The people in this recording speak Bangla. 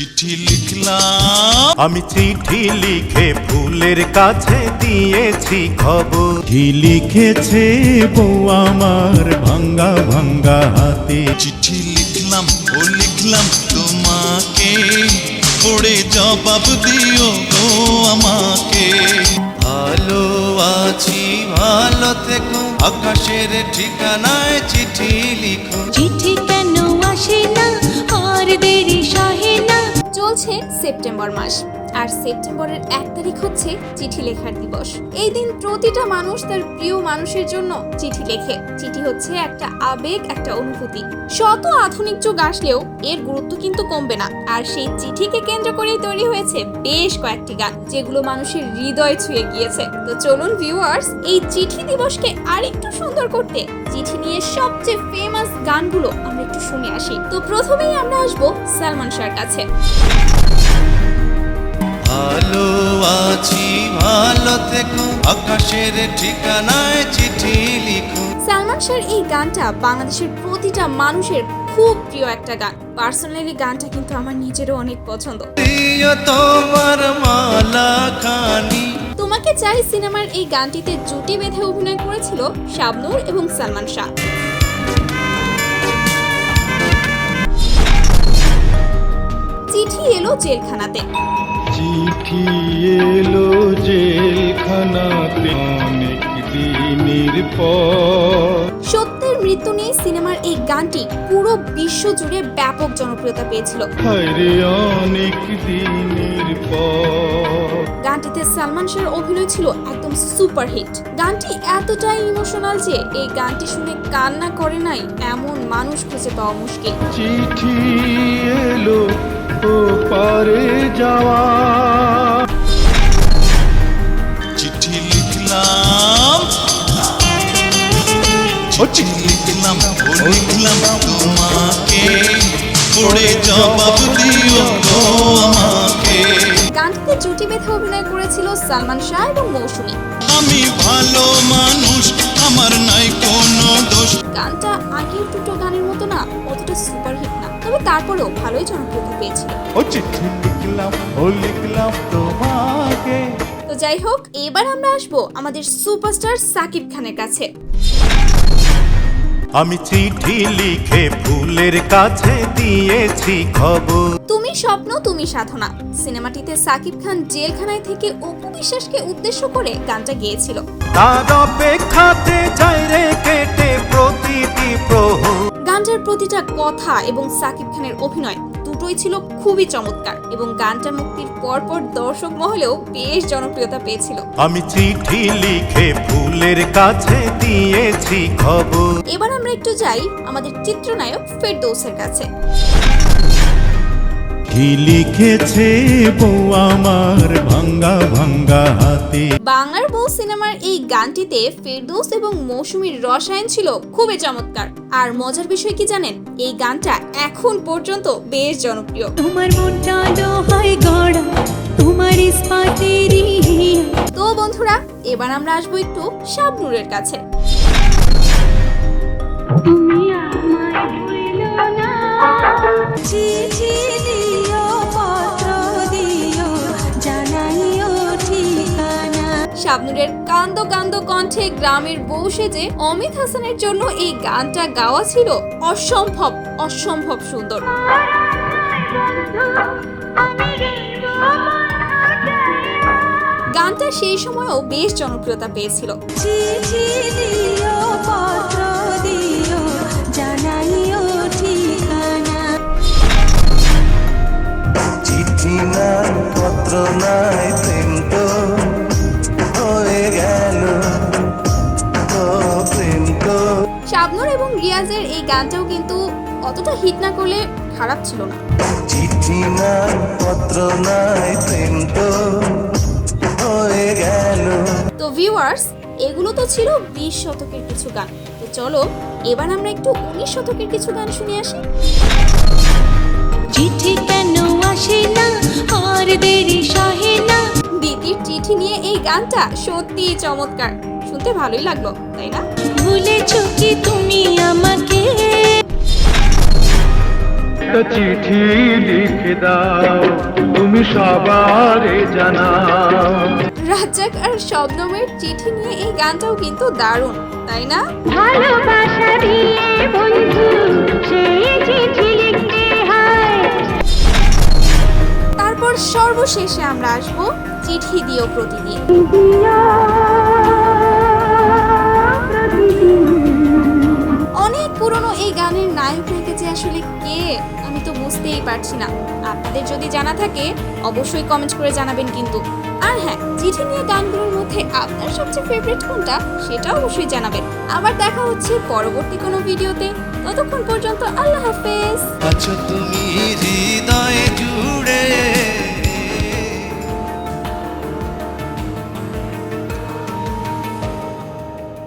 চিঠি লিখলাম। আমি চিঠি লিখে ফুলের কাছে দিয়েছি খবর। কি লিখেছে বউ আমার ভাঙ্গা ভাঙ্গা হাতে। চিঠি লিখলাম ও লিখলাম তোমাকে। পড়ে জবাব দিও গো আমাকে। ভালো আছি ভালো থেকো। আকাশের ঠিকানায় চিঠি লিখো। চিঠি কেন আসে না? আর দেরি না চলছে সেপ্টেম্বর মাস। আর সেপ্টেম্বরের এক তারিখ হচ্ছে চিঠি লেখার দিবস। এই দিন প্রতিটা মানুষ তার প্রিয় মানুষের জন্য চিঠি লেখে। চিঠি হচ্ছে একটা আবেগ, একটা অনুভূতি। শত আধুনিক যুগ আসলেও এর গুরুত্ব কিন্তু কমবে না। আর সেই চিঠিকে কেন্দ্র করেই তৈরি হয়েছে বেশ কয়েকটি গান, যেগুলো মানুষের হৃদয় ছুঁয়ে গিয়েছে। তো চলুন ভিউয়ার্স এই চিঠি দিবসকে আরেকটু সুন্দর করতে চিঠি নিয়ে সবচেয়ে ফেমাস গানগুলো আমরা একটু শুনে আসি। তো প্রথমেই আমরা আসব সালমান শাহর কাছে। ভালো আছি ভালো থেকো। আকাশের ঠিকানায় চিঠি লিখো। সালমান শাহর এই গানটা বাংলাদেশের প্রতিটা মানুষের খুব প্রিয় একটা গান। পার্সোনালি গানটা কিন্তু আমার নিজেরও অনেক পছন্দ। প্রিয় তোমার মালা খানি তোমাকে চাই সিনেমার এই গানটিতে জুটি বেঁধে অভিনয় করেছিল শাবনূর এবং সালমান শাহ। চিঠি এলো জেলখানাতে। চিঠি এলো জেলখানাতে অনেক দিনের পর। সত্যের মৃত্যু নিয়ে সিনেমার এই গানটি পুরো বিশ্ব জুড়ে ব্যাপক জনপ্রিয়তা পেয়েছিল। অনেক দিনের পর। গানটিতে সালমান শাহর অভিনয় ছিল একদম সুপার হিট গানটি এতটাই ইমোশনাল যে এই গানটি শুনে কান্না করে নাই এমন মানুষ খুঁজে পাওয়া মুশকিল। চিঠি এলো ও পারে যাওয়া লিখলাম ও লিখলাম তোমাকে পড়ে জবাব দিও গো আমাকে গানটিতে জুটি বেঁধে অভিনয় করেছিল সালমান শাহ এবং মৌসুমী। আমি ভালো মানুষ আমার নাই কোনো দোষ। গানটা আগের দুটো গানের মতো না অতটা সুপারহিট না। তবে তারপরেও ভালোই জনপ্রিয়তা পেয়েছিল। ও চিঠি লিখলাম ও লিখলাম তোমাকে তো যাই হোক এবার আমরা আসব আমাদের সুপারস্টার সাকিব খানের কাছে। আমি চিঠি লিখে ফুলের কাছে দিয়েছি খবর। তুমি স্বপ্ন তুমি সাধনা। সিনেমাটিতে সাকিব খান জেলখানায় থেকে অপু বিশ্বাসকে উদ্দেশ্য করে গানটা গেয়েছিল। তার অপেক্ষাতে যাই রে কেটে প্রতিটি প্রহর। গানটার প্রতিটা কথা এবং সাকিব খানের অভিনয় দুটোই ছিল খুবই চমৎকার এবং গানটা মুক্তির পরপর দর্শক মহলেও বেশ জনপ্রিয়তা পেয়েছিল। আমি চিঠি লিখে ফুলের কাছে দিয়েছি খবর। এবার আমরা একটু যাই আমাদের চিত্রনায়ক ফেরদৌসের কাছে। কি লিখেছে বউ আমার ভাঙ্গা ভাঙ্গা হাতে। বাংলার বউ সিনেমার এই গানটিতে ফেরদৌস এবং মৌসুমীর রসায়ন ছিল খুবই চমৎকার। আর মজার বিষয় কি জানেন? এই গানটা এখন পর্যন্ত বেশ জনপ্রিয়। তোমার মনটা লোহায় গড়া তোমার ইস্পাতেরই তো বন্ধুরা এবার আমরা আসব একটু শাবনুরের কাছে। তুমি আমায় ভুলো না। শাবনুরের কান্দ কান্দ কণ্ঠে গ্রামের বউ সেজে অমিত হাসানের জন্য এই গানটা গাওয়া ছিল অসম্ভব অসম্ভব সুন্দর। গানটা সেই সময়ও বেশ জনপ্রিয়তা পেয়েছিল। চিঠি পত্র জানাইও ঠিকানা। নাই পত্র নাই শাবনুর এবং রিয়াজের এই গানটাও কিন্তু অতটা হিট না করলে খারাপ ছিল না। চিঠি নাই পত্র নাই প্রেম তো হয়ে গেল। তো ভিউয়ার্স এগুলো তো ছিল বিশ শতকের কিছু গান। তো চলো এবার আমরা একটু উনিশ শতকের কিছু গান শুনে আসি। চিঠি কেন আসে না? আর দেরি সহে না? দিদির চিঠি নিয়ে এই গানটা সত্যিই চমৎকার। শুনতে ভালোই লাগল তাই না? ভুলেছ কি তুমি আমাকে। একটা চিঠি লিখে দাও তুমি সবারে জানাও। রাজ্জাক আর শবনমের চিঠি নিয়ে এই গানটাও কিন্তু দারুণ তাই না? ভালোবাসা দিয়ে বন্ধু সেই চিঠি লিখতে হয়। তারপর সর্বশেষে আমরা আসব চিঠি দিও প্রতিদিন। পুরনো এই গানের নায়ক যে আসলে কে, আমি তো বুঝতেই পারছি না। আপনাদের যদি জানা থাকে, অবশ্যই কমেন্ট করে জানাবেন কিন্তু। আর হ্যাঁ চিঠি নিয়ে গানগুলোর মধ্যে আপনার সবচেয়ে ফেভারিট কোনটা, সেটা অবশ্যই জানাবেন। আবার দেখা হচ্ছে পরবর্তী কোনো ভিডিওতে। ততক্ষণ পর্যন্ত আল্লাহ হাফেজ। আছো তুমি জুড়ে